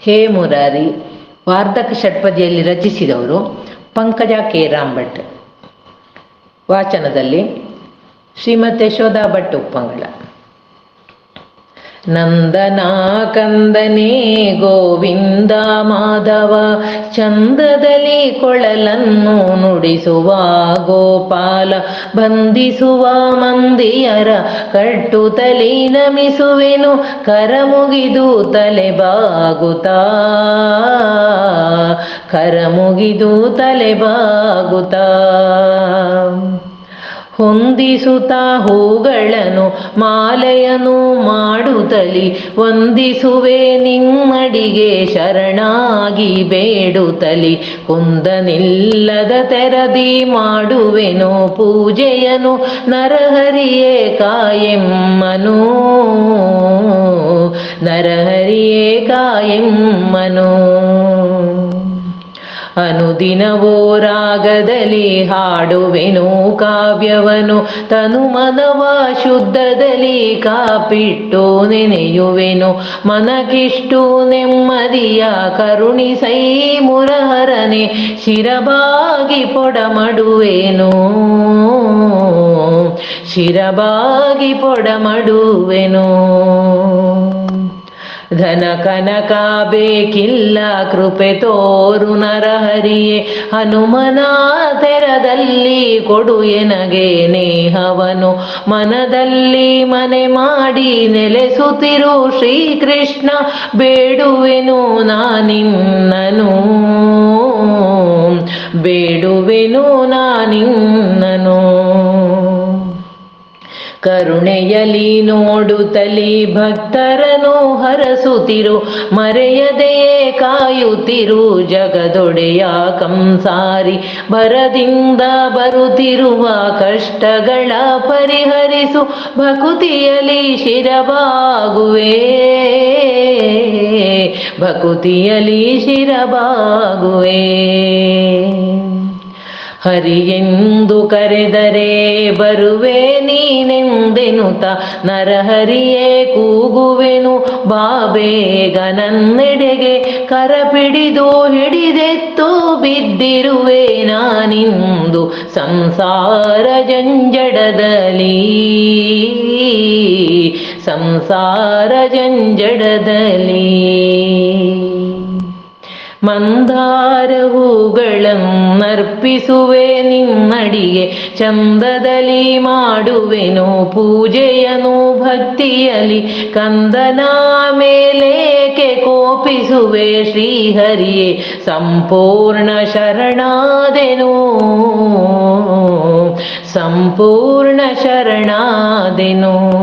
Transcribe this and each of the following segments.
ಹೇ ಮುರಾರಿ ವಾರ್ಧಕ ಷಟ್ಪದಿಯಲ್ಲಿ ರಚಿಸಿದವರು ಪಂಕಜ ಕೆ. ರಾಂಭಟ್ ವಾಚನದಲ್ಲಿ ಶ್ರೀಮತಿ ಯಶೋಧಾ ಭಟ್ ಉಪ್ಪಂಗಳ ನಂದನ ಕಂದನೇ ಗೋವಿಂದ ಮಾಧವ, ಚಂದದಲ್ಲಿ ಕೊಳಲನ್ನು ನುಡಿಸುವ ಗೋಪಾಲ, ಬಂಧಿಸುವ ಮಂದಿಯರ ಕಟ್ಟುತ್ತಲೇ ನಮಿಸುವೆನು ಕರ ಮುಗಿದು ತಲೆ ಬಾಗುತ್ತಾ? ಹೊಂದಿಸುತ್ತಾ ಹೂಗಳನ್ನು ಮಾಲೆಯನು ಮಾಡುತ್ತಲಿ ವಂದಿಸುವೆ ನಿಮ್ಮಡಿಗೆ ಶರಣಾಗಿ ಬೇಡುತ್ತಲಿ ಕುಂದನಿಲ್ಲದ ತೆರದಿ ಮಾಡುವೆನು ಪೂಜೆಯನು ನರಹರಿಯೇ ಕಾಯಮ್ಮನು. ನರಹರಿಯೇ ಕಾಯೆಮ್ಮನು. ಅನುದಿನವೋ ರಾಗದಲ್ಲಿ ಹಾಡುವೆನು ಕಾವ್ಯವನು. ತನು ಮನವ ಶುದ್ಧದಲ್ಲಿ ಕಾಪಿಟ್ಟು ನೆನೆಯುವೆನು. ಮನಕಿಷ್ಟು ನೆಮ್ಮದಿಯ ಕರುಣಿಸೈ ಮುರಹರನೆ ಶಿರಬಾಗಿ ಪೊಡಮಡುವೆನು. ಶಿರಬಾಗಿ ಪೊಡಮಡುವೆನು. ಧನ ಕನಕ ಬೇಕಿಲ್ಲ ಕೃಪೆ ತೋರು ನರಹರಿಯೇ, ಹನುಮನ ತೆರದಲ್ಲಿ ಕೊಡು ಎನಗೆ ನೇಹವನು. ಮನದಲ್ಲಿ ಮನೆ ಮಾಡಿ ನೆಲೆಸುತ್ತಿರು ಶ್ರೀಕೃಷ್ಣ, ಬೇಡುವೆನು ನಾನಿನ್ನನು. ಬೇಡುವೆನು ಕರುಣೆಯಲಿ ನೋಡುತ್ತಲಿ ಭಕ್ತರನು ಹರಸುತ್ತಿರು ಮರೆಯದೆಯೇ ಕಾಯುತ್ತಿರು ಜಗದೊಡೆಯ ಕಂಸಾರಿ ಭರದಿಂದ ಬರುತ್ತಿರುವ ಕಷ್ಟಗಳ ಪರಿಹರಿಸು ಭಕುತಿಯಲಿ ಶಿರಬಾಗುವೆ. ಭಕುತಿಯಲಿ ಶಿರಬಾಗುವೆ. ಹರಿಯೆಂದು ಕರೆದರೆ ಬರುವೆ ನೀನೆಂದೆನುತ, ನರಹರಿಯೇ ಕೂಗುವೆನು ಬಾಬೇಗ ನನ್ನೆಡೆಗೆ ಕರಪಿಡಿದು ಹಿಡಿದೆತ್ತು ಬಿದ್ದಿರುವೆ ನಾನಿಂದು ಸಂಸಾರ ಜಂಜಡದಲ್ಲಿ. ಸಂಸಾರ ಜಂಜಡದಲ್ಲಿ. ಮಂದಾರ ಹೂಗಳನ್ನರ್ಪಿಸುವೆ ನಿನ್ನಡಿಗೆ, ಚಂದದಲ್ಲಿ ಮಾಡುವೆನು ಪೂಜೆಯನು ಭಕ್ತಿಯಲಿ ಕಂದನ ಮೇಲೇಕೆ ಕೋಪಿಸುವೆ ಶ್ರೀಹರಿಯೇ, ಸಂಪೂರ್ಣ ಶರಣಾದೆನು. ಸಂಪೂರ್ಣ ಶರಣಾದೆನು.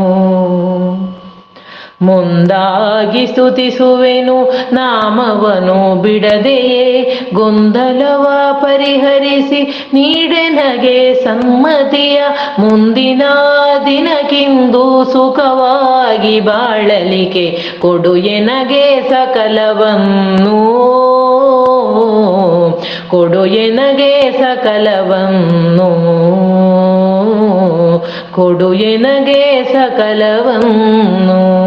ಮುಂದಾಗಿ ಸ್ತುತಿಸುವೆನು, ನಾಮವನು ಬಿಡದೆಯೇ? ಗೊಂದಲವ ಪರಿಹರಿಸಿ ನೀಡೆನಗೆ ಸಮ್ಮತಿಯ ಮುಂದಿನ ದಿನಕ್ಕಿಂದು ಸುಖವಾಗಿ ಬಾಳಲಿಕೆ ಕೊಡು ಎನಗೆ ಸಕಲವನ್ನು. ಕೊಡು ಎನಗೆ ಸಕಲವನ್ನು. ಕೊಡು ಎನಗೆ ಸಕಲವನ್ನು.